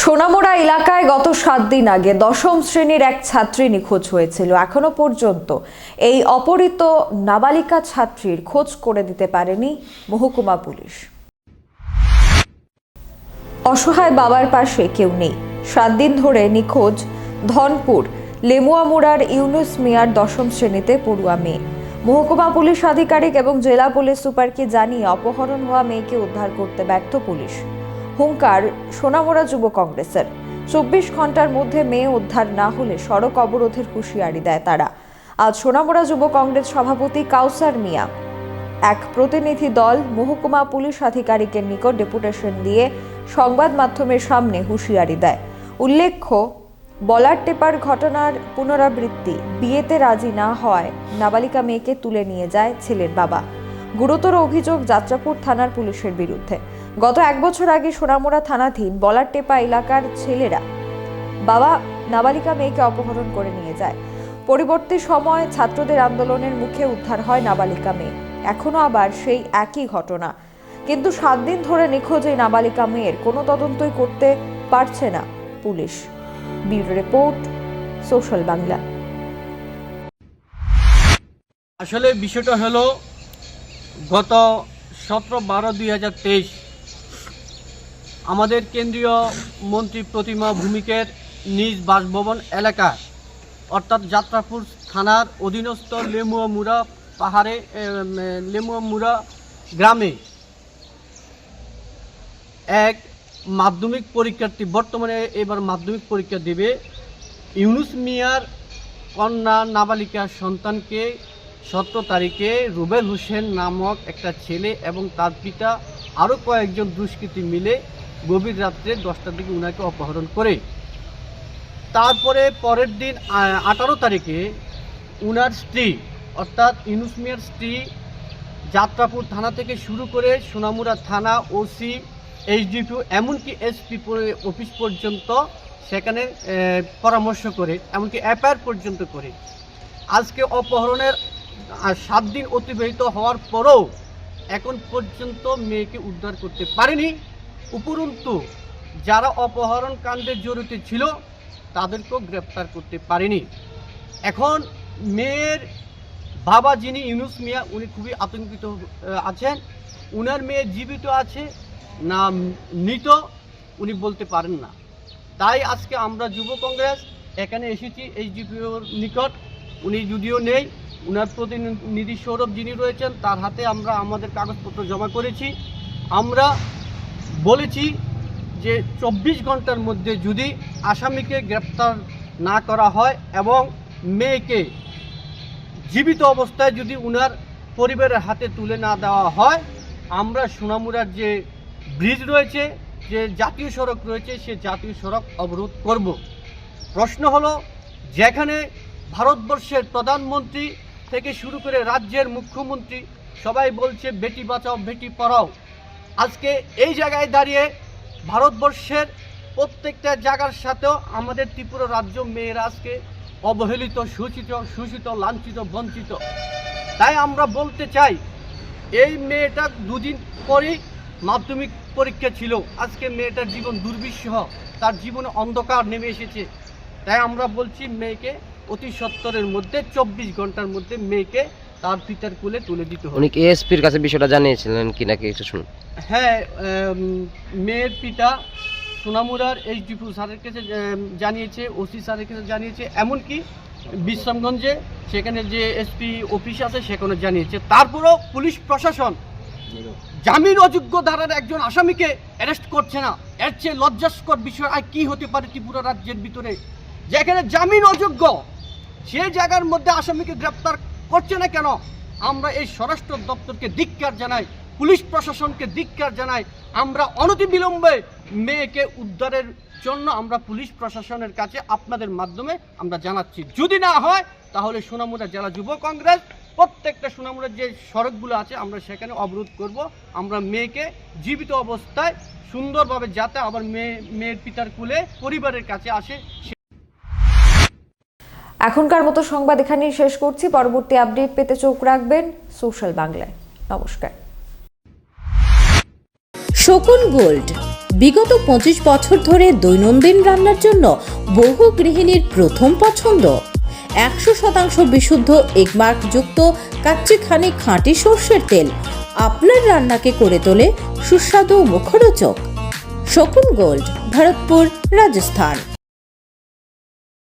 সোনামুড়া এলাকায় গত সাত দিন আগে দশম শ্রেণির এক ছাত্রী নিখোঁজ হয়েছিল। এখনও পর্যন্ত এই অপহৃত নাবালিকা ছাত্রীর খোঁজ করে দিতে পারেনি মহকুমা পুলিশ। অসহায় বাবার পাশে কেউ নেই। সাত দিন ধরে নিখোঁজ ধনপুর লেমুয়ামুড়ার ইউনুস মিয়ার দশম শ্রেণীতে পড়ুয়া মেয়ে। মহকুমা পুলিশ আধিকারিক এবং জেলা পুলিশ সুপারকে জানিয়ে অপহরণ হওয়া মেয়েকে উদ্ধার করতে ব্যর্থ পুলিশ। হুঙ্কার সোনামুড়া যুব কংগ্রেসের। চব্বিশ ঘণ্টার মধ্যে মেয়ে উদ্ধার না হলে সড়ক অবরোধের হুঁশিয়ারি দেয় তারা। আজ সোনামুড়া যুব কংগ্রেস সভাপতি কাউসার মিয়া, এক প্রতিনিধি দল, মহকুমা পুলিশ আধিকারিকের নিকট ডেপুটেশন দিয়ে সংবাদ মাধ্যমের সামনে হুঁশিয়ারি দেয়। উল্লেখ্য, বলার টেপার ঘটনার পুনরাবৃত্তি, বিয়েতে রাজি না হওয়ায় নাবালিকা মেয়েকে তুলে নিয়ে যায় ছেলের বাবা। গুরুতর অভিযোগ যাত্রাপুর থানার পুলিশের বিরুদ্ধে। গত এক বছর আগে সোনামুড়া থানাধীন বলার টেপা এলাকার ছেলেরা বাবা নাবালিকা মেয়েকে অপহরণ করে নিয়ে যায়। পরবর্তী সময় ছাত্রদের আন্দোলনের মুখে উদ্ধার হয় নাবালিকা মেয়ে। এখনও আবার সেই একই ঘটনা। কিন্তু সাত দিন ধরে নিখোঁজ এই নাবালিকা মেয়ের কোনো তদন্তই করতে পারছে না police. Bureau report, social Bangla. আসলে বিষয়টা হলো গত সতেরো বারো দুই হাজার তেইশ আমাদের কেন্দ্রীয় মন্ত্রী প্রতিমা ভূমিকের নিজ বাসভবন এলাকা অর্থাৎ যাত্রাপুর থানার অধীনস্থ লেমুয়ামুড়া পাহাড়ে লেমুয়ামুড়া গ্রামে এক মাধ্যমিক পরীক্ষার্থী, বর্তমানে এবার মাধ্যমিক পরীক্ষা দেবে ইউনুস মিয়ার কন্যা নাবালিকা সন্তানকে সতেরো তারিখে রুবেল হোসেন নামক একটা ছেলে এবং তার পিতা আরও কয়েকজন দুষ্কৃতী মিলে গভীর রাত্রে দশটার দিকে উনাকে অপহরণ করে। তারপরে পরের দিন আঠারো তারিখে উনার স্ত্রী, অর্থাৎ ইউনুস মিয়ার স্ত্রী, যাত্রাপুর থানা থেকে শুরু করে সোনামুড়া থানা, ওসি এইচডিপিও এমনকি এসপি অফিস পর্যন্ত সেখানে পরামর্শ করে, এমনকি এফআইআর পর্যন্ত করে। আজকে অপহরণের সাত দিন অতিবাহিত হওয়ার পরও এখন পর্যন্ত মেয়েকে উদ্ধার করতে পারেনি। উপরন্তু, যারা অপহরণ কাণ্ডে জড়িত ছিল, তাদেরকেও গ্রেপ্তার করতে পারেনি। এখন মেয়ের বাবা যিনি ইউনুস মিয়া, উনি খুবই আতঙ্কিত আছেন। উনার মেয়ে জীবিত আছে না মৃত, উনি বলতে পারেন না। তাই আজকে আমরা যুব কংগ্রেস, এখানে এসেছি এইচডিপিওর নিকট। উনি যদিও নেই, উনার প্রতিনিধি সৌরভ যিনি রয়েছেন, তার হাতে আমরা আমাদের কাগজপত্র জমা করেছি। আমরা বলেছি যে চব্বিশ ঘণ্টার মধ্যে যদি আসামিকে গ্রেপ্তার না করা হয় এবং মেয়েকে জীবিত অবস্থায় যদি উনার পরিবারের হাতে তুলে না দেওয়া হয়, আমরা সোনামুড়ার যে ব্রিজ রয়েছে, যে জাতীয় সড়ক রয়েছে, সে জাতীয় সড়ক অবরোধ করব। প্রশ্ন হলো, যেখানে ভারতবর্ষের প্রধানমন্ত্রী থেকে শুরু করে রাজ্যের মুখ্যমন্ত্রী সবাই বলছে, বেটি বাঁচাও, বেটি পড়াও। আজকে এই জায়গায় দাঁড়িয়ে ভারতবর্ষের প্রত্যেকটা জায়গার সাথেও আমাদের ত্রিপুরা রাজ্য মেয়েরা আজকে অবহেলিত সূচিত শোষিত, লাঞ্ছিত, বঞ্চিত। তাই আমরা বলতে চাই, এই মেয়েটা দুদিন পরেই মাধ্যমিক পরীক্ষা ছিল। আজকে মেয়েটার জীবন দুর্বিষহ, তার জীবনে অন্ধকার নেমে এসেছে। তাই আমরা বলছি, মেয়েকে অতি সত্তরের মধ্যে, চব্বিশ ঘণ্টার মধ্যে মেয়েকে তার পিতার কোলে তুলে দিতে হবে। উনি এসপির কাছে বিষয়টা জানিয়েছিলেন কি নাকি একটু শুনুন। হ্যাঁ মেয়ের পিতা সোনামুড়ার এইচডিপি স্যারের কাছে জানিয়েছে ওসি স্যারের কাছে জানিয়েছে এমনকি বিশ্রামগঞ্জে সেখানে যে এসপি অফিস আছে সেখানে জানিয়েছে। তারপরেও পুলিশ প্রশাসন জামিন অযোগ্য ধারার একজন আসামিকে অ্যারেস্ট করছে না। এর চেয়ে লজ্জাস্কর বিষয় আর কি হতে পারে ত্রিপুরা রাজ্যের ভিতরে? যেখানে জামিন অযোগ্য সেই জায়গার মধ্যে আসামিকে গ্রেপ্তার করছে না কেন? আমরা এই স্বরাষ্ট্র দপ্তরকে ধিক্কার জানাই, পুলিশ প্রশাসনকে ধিক্কার জানাই, আমরা অনতিবিলম্বে মেয়েকে উদ্ধারের জন্য আমরা পুলিশ প্রশাসনের কাছে আপনাদের মাধ্যমে আমরা জানাচ্ছি। যদি না হয়, তাহলে সোনামুড়া জেলা যুব কংগ্রেস, প্রত্যেকটা সোনামুড়ার যে সড়কগুলো আছে, আমরা সেখানে অবরোধ করব। আমরা মেয়েকে জীবিত অবস্থায় সুন্দরভাবে যাতে আবার মেয়ে, মেয়ের পিতার কুলে পরিবারের কাছে আসে এখনকার মতো সংবাদ এখানেই শেষ করছি। পরবর্তী আপডেট পেতে চোখ রাখবেন সোশ্যাল বাংলায়। নমস্কার। শকুন গোল্ড, বিগত পঁচিশ বছর ধরে দৈনন্দিন রান্নার জন্য বহু গৃহিণীর প্রথম পছন্দ। একশো শতাংশ বিশুদ্ধ এগমার্কযুক্ত কাচ্চিখানি খাঁটি সর্ষের তেল আপনার রান্নাকে করে তোলে সুস্বাদু মুখরোচক। শকুন গোল্ড, ভরতপুর, রাজস্থান।